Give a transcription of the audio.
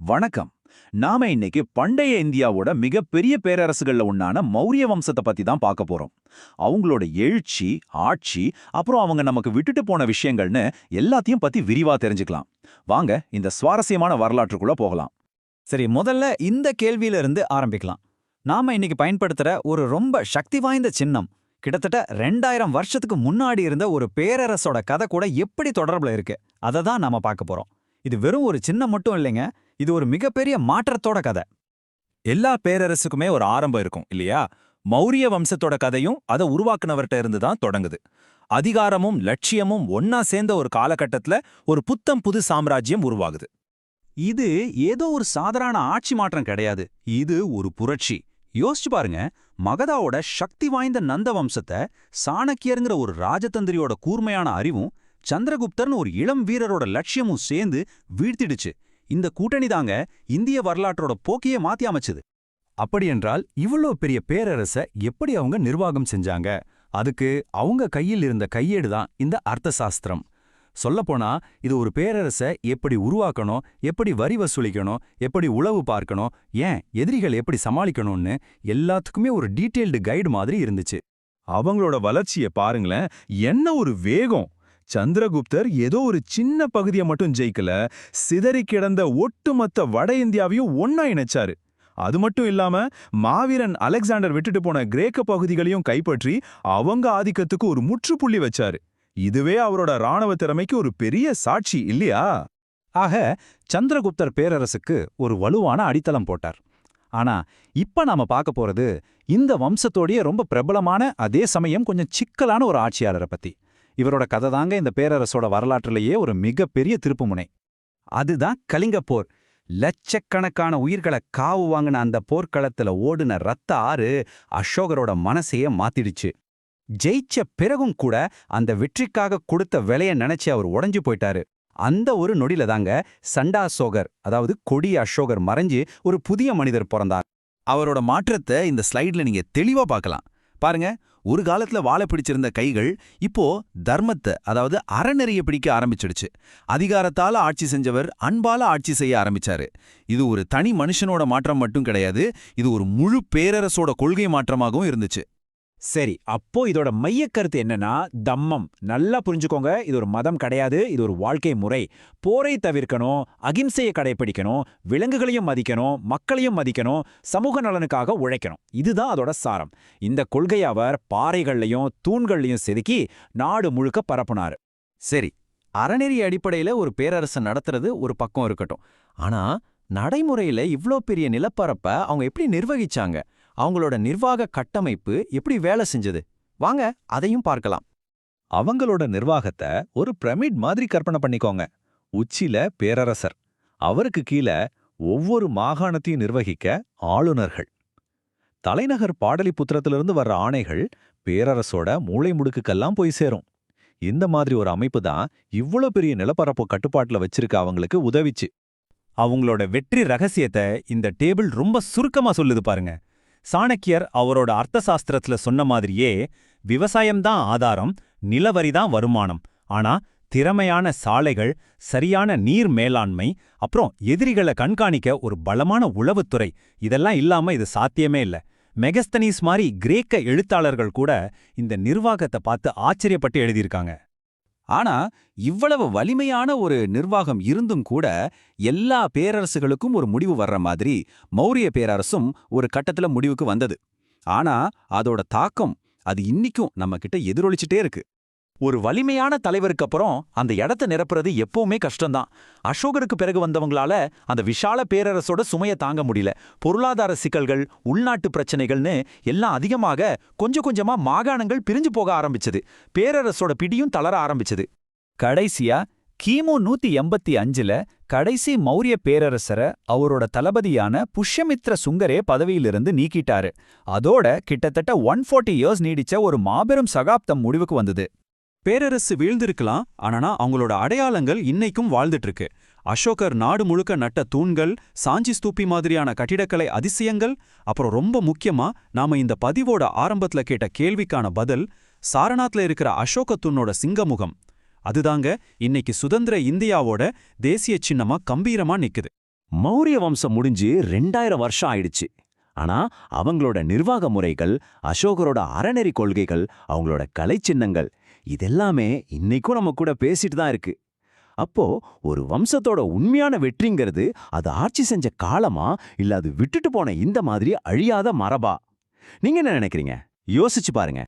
வணக்கம். நாம இன்னைக்கு பண்டைய இந்தியாவோட மிகப்பெரிய பேரரசுகள்ல ஒண்ணான மௌரிய வம்சத்தை பத்தி தான் பார்க்க போறோம். அவங்களோட எழுச்சி ஆட்சி அப்புறம் அவங்க நமக்கு விட்டுட்டு போன விஷயங்கள்னு எல்லாத்தையும் பத்தி விரிவா தெரிஞ்சுக்கலாம். வாங்க இந்த சுவாரஸ்யமான வரலாற்றுக்குள்ள போகலாம். சரி முதல்ல இந்த கேள்வியில இருந்து ஆரம்பிக்கலாம். நாம இன்னைக்கு பயன்படுத்துற ஒரு ரொம்ப சக்தி வாய்ந்த சின்னம். கிட்டத்தட்ட ரெண்டாயிரம் வருஷத்துக்கு முன்னாடி இருந்த ஒரு பேரரசோட கதை கூட எப்படி தொடர்புல இருக்கு? அதை தான் நாம பார்க்க போறோம். இது வெறும் ஒரு சின்னம் மட்டும் இல்லைங்க. இது ஒரு மிகப்பெரிய மாற்றத்தோட கதை. எல்லா பேரரசுக்குமே ஒரு ஆரம்பம் இருக்கும் இல்லையா? மௌரிய வம்சத்தோட கதையும் அதை உருவாக்குனவர்கிட்ட இருந்து தான் தொடங்குது. அதிகாரமும் லட்சியமும் ஒன்னா சேர்ந்த ஒரு காலகட்டத்துல ஒரு புத்தம் புது சாம்ராஜ்யம் உருவாகுது. இது ஏதோ ஒரு சாதாரண ஆட்சி மாற்றம் கிடையாது. இது ஒரு புரட்சி. யோசிச்சு பாருங்க மகதாவோட சக்தி வாய்ந்த நந்த வம்சத்தை சாணக்கியருங்கிற ஒரு ராஜதந்திரியோட கூர்மையான அறிவும் சந்திரகுப்தர்னு ஒரு இளம் வீரரோட லட்சியமும் சேர்ந்து வீழ்த்திடுச்சு. இந்த கூட்டணி தாங்க இந்திய வரலாற்றோட போக்கையே மாத்தி அமைச்சது. அப்படியென்றால் இவ்வளோ பெரிய பேரரச எப்படி அவங்க நிர்வாகம் செஞ்சாங்க? அதுக்கு அவங்க கையில் இருந்த கையேடு தான் இந்த அர்த்த சாஸ்திரம் சொல்லப்போனா இது ஒரு பேரரச எப்படி உருவாக்கணும் எப்படி வரி வசூலிக்கணும் எப்படி உளவு பார்க்கணும் ஏன் எதிரிகள் எப்படி சமாளிக்கணும்னு எல்லாத்துக்குமே ஒரு டீட்டெயில்டு கைடு மாதிரி இருந்துச்சு. அவங்களோட வளர்ச்சியை பாருங்களேன் என்ன ஒரு வேகம்! சந்திரகுப்தர் ஏதோ ஒரு சின்ன பகுதியை மட்டும் ஜெயிக்கல சிதறி கிடந்த ஒட்டுமொத்த வட இந்தியாவையும் ஒன்னா இணைச்சாரு. அது மட்டும் இல்லாம மாவீரன் அலெக்சாண்டர் விட்டுட்டு போன கிரேக்க பகுதிகளையும் கைப்பற்றி அவங்க ஆதிக்கத்துக்கு ஒரு முற்றுப்புள்ளி வச்சாரு. இதுவே அவரோட ராணுவ திறமைக்கு ஒரு பெரிய சாட்சி இல்லையா? ஆக சந்திரகுப்தர் பேரரசுக்கு ஒரு வலுவான அடித்தளம் போட்டார். ஆனா இப்ப நாம பார்க்க போறது இந்த வம்சத்தோடைய ரொம்ப பிரபலமான அதே சமயம் கொஞ்சம் சிக்கலான ஒரு ஆட்சியாளரை பத்தி. இவரோட கதை தாங்க இந்த பேரரசோட வரலாற்றிலேயே ஒரு மிகப்பெரிய திருப்புமுனை. அதுதான் கலிங்க போர். லட்சக்கணக்கான உயிர்களை காவு வாங்கின அந்த போர்க்களத்துல ஓடுன ரத்த ஆறு அசோகரோட மனசையே மாத்திடுச்சு. ஜெயிச்ச பிறகும் கூட அந்த வெற்றிக்காக கொடுத்த விலைய நினைச்சு அவர் உடைஞ்சு போயிட்டாரு. அந்த ஒரு நொடியில தாங்க சண்டாசோகர் அதாவது கொடி அசோகர் மறைஞ்சு ஒரு புதிய மனிதர் பிறந்தார். அவரோட மாற்றத்தை இந்த ஸ்லைட்ல நீங்க தெளிவா பார்க்கலாம். பாருங்க ஒரு காலத்துல வாழை பிடிச்சிருந்த கைகள் இப்போ தர்மத்தை அதாவது அறநெறிய பிடிக்க ஆரம்பிச்சிடுச்சு. அதிகாரத்தால ஆட்சி செஞ்சவர் அன்பால ஆட்சி செய்ய ஆரம்பிச்சாரு. இது ஒரு தனி மனுஷனோட மாற்றம் மட்டும் கிடையாது இது ஒரு முழு பேரரசோட கொள்கை மாற்றமாகவும் இருந்துச்சு. சரி அப்போ இதோட மையக்கருத்து என்னன்னா தம்மம். நல்லா புரிஞ்சுக்கோங்க இது ஒரு மதம் கிடையாது இது ஒரு வாழ்க்கை முறை. போரை தவிர்க்கணும் அகிம்சையை கடைபிடிக்கணும் விலங்குகளையும் மதிக்கணும் மக்களையும் மதிக்கணும் சமூக நலனுக்காக உழைக்கணும். இதுதான் அதோட சாரம். இந்த கொள்கையை அவர் பாறைகள்லையும் தூண்கள்லையும் செதுக்கி நாடு முழுக்க பரப்புனாரு. சரி அறநெறி அடிப்படையில ஒரு பேரரசு நடத்துறது ஒரு பக்கம் இருக்கட்டும். ஆனா நடைமுறையில இவ்ளோ பெரிய நிலப்பரப்ப அவங்க எப்படி நிர்வகிச்சாங்க? அவங்களோட நிர்வாக கட்டமைப்பு எப்படி வேலை செஞ்சது? வாங்க அதையும் பார்க்கலாம். அவங்களோட நிர்வாகத்தை ஒரு பிரமிட் மாதிரி கற்பனை பண்ணிக்கோங்க. உச்சில பேரரசர். அவருக்கு கீழே ஒவ்வொரு மாகாணத்தையும் நிர்வகிக்க ஆளுநர்கள். தலைநகர் பாடலிபுத்திரத்திலிருந்து வர்ற ஆணைகள் பேரரசோட மூளை முடுக்குக்கெல்லாம் போய் சேரும். இந்த மாதிரி ஒரு அமைப்பு தான் இவ்வளோ பெரிய நிலப்பரப்பு கட்டுப்பாட்டுல வச்சிருக்க அவங்களுக்கு உதவிச்சு. அவங்களோட வெற்றி ரகசியத்தை இந்த டேபிள் ரொம்ப சுருக்கமா சொல்லுது பாருங்க. சாணக்கியர் அவரோட அர்த்த சாஸ்திரத்துல சொன்ன மாதிரியே விவசாயம்தான் ஆதாரம் நிலவரிதான் வருமானம். ஆனா திறமையான சாலைகள் சரியான நீர் மேலாண்மை அப்புறம் எதிரிகளை கண்காணிக்க ஒரு பலமான உளவுத்துறை. இதெல்லாம் இல்லாம இது சாத்தியமே இல்ல. மெகஸ்தனீஸ் மாதிரி கிரேக்க எழுத்தாளர்கள் கூட இந்த நிர்வாகத்தை பார்த்து ஆச்சரியப்பட்டு எழுதியிருக்காங்க. ஆனா இவ்வளவு வலிமையான ஒரு நிர்வாகம் இருந்தும் கூட எல்லா பேரரசுகளுக்கும் ஒரு முடிவு வர்ற மாதிரி மௌரிய பேரரசும் ஒரு கட்டத்துல முடிவுக்கு வந்தது. ஆனா அதோட தாக்கம் அது இன்னிக்கும் நம்ம கிட்ட எதிரொலிச்சுட்டே இருக்கு. ஒரு வலிமையான தலைவருக்கு அப்புறம் அந்த இடத்த நிரப்புறது எப்பவுமே கஷ்டம்தான். அசோகருக்கு பிறகு வந்தவங்களால அந்த விஷால பேரரசோட சுமைய தாங்க முடியல. பொருளாதார சிக்கல்கள் உள்நாட்டு பிரச்சனைகள்னு எல்லாம் அதிகமாக கொஞ்சம் கொஞ்சமா மாகாணங்கள் பிரிஞ்சு போக ஆரம்பிச்சது. பேரரசோட பிடியும் தளர ஆரம்பிச்சது. கடைசியா கிமு நூத்தி எண்பத்தி அஞ்சுல கடைசி மௌரிய பேரரசரை அவரோட தளபதியான புஷ்யமித்ர சுங்கரே பதவியிலிருந்து நீக்கிட்டாரு. அதோட கிட்டத்தட்ட ஒன் ஃபார்ட்டி இயர்ஸ் நீடிச்ச ஒரு மாபெரும் சகாப்தம் முடிவுக்கு வந்தது. பேரரசு வீழ்ந்திருக்கலாம் ஆனா அவங்களோட அடையாளங்கள் இன்னைக்கும் வாழ்ந்துட்டு இருக்கு அசோகர் நாடு முழுக்க நட்ட தூண்கள் சாஞ்சி ஸ்தூப்பி மாதிரியான கட்டிடக்கலை அதிசயங்கள் அப்புறம் ரொம்ப முக்கியமா நாம இந்த பதிவோட ஆரம்பத்துல கேட்ட கேள்விக்கான பதில் சாரநாத்ல இருக்கிற அசோக தூணோட சிங்கமுகம். அதுதாங்க இன்னைக்கு சுதந்திர இந்தியாவோட தேசிய சின்னமா கம்பீரமா நிக்குது. மௌரிய வம்சம் முடிஞ்சு ரெண்டாயிரம் வருஷம் ஆயிடுச்சு. ஆனா அவங்களோட நிர்வாக முறைகள் அசோகரோட அறநெறி கொள்கைகள் அவங்களோட கலை சின்னங்கள் இதெல்லாமே இன்னைக்கும் நம்ம கூட பேசிட்டு தான் இருக்கு. அப்போ ஒரு வம்சத்தோட உண்மையான வெற்றிங்கிறது அது ஆட்சி செஞ்ச காலமா இல்ல அது விட்டுட்டு போன இந்த மாதிரி அழியாத மரபா? நீங்க என்ன நினைக்கிறீங்க? யோசிச்சு பாருங்க.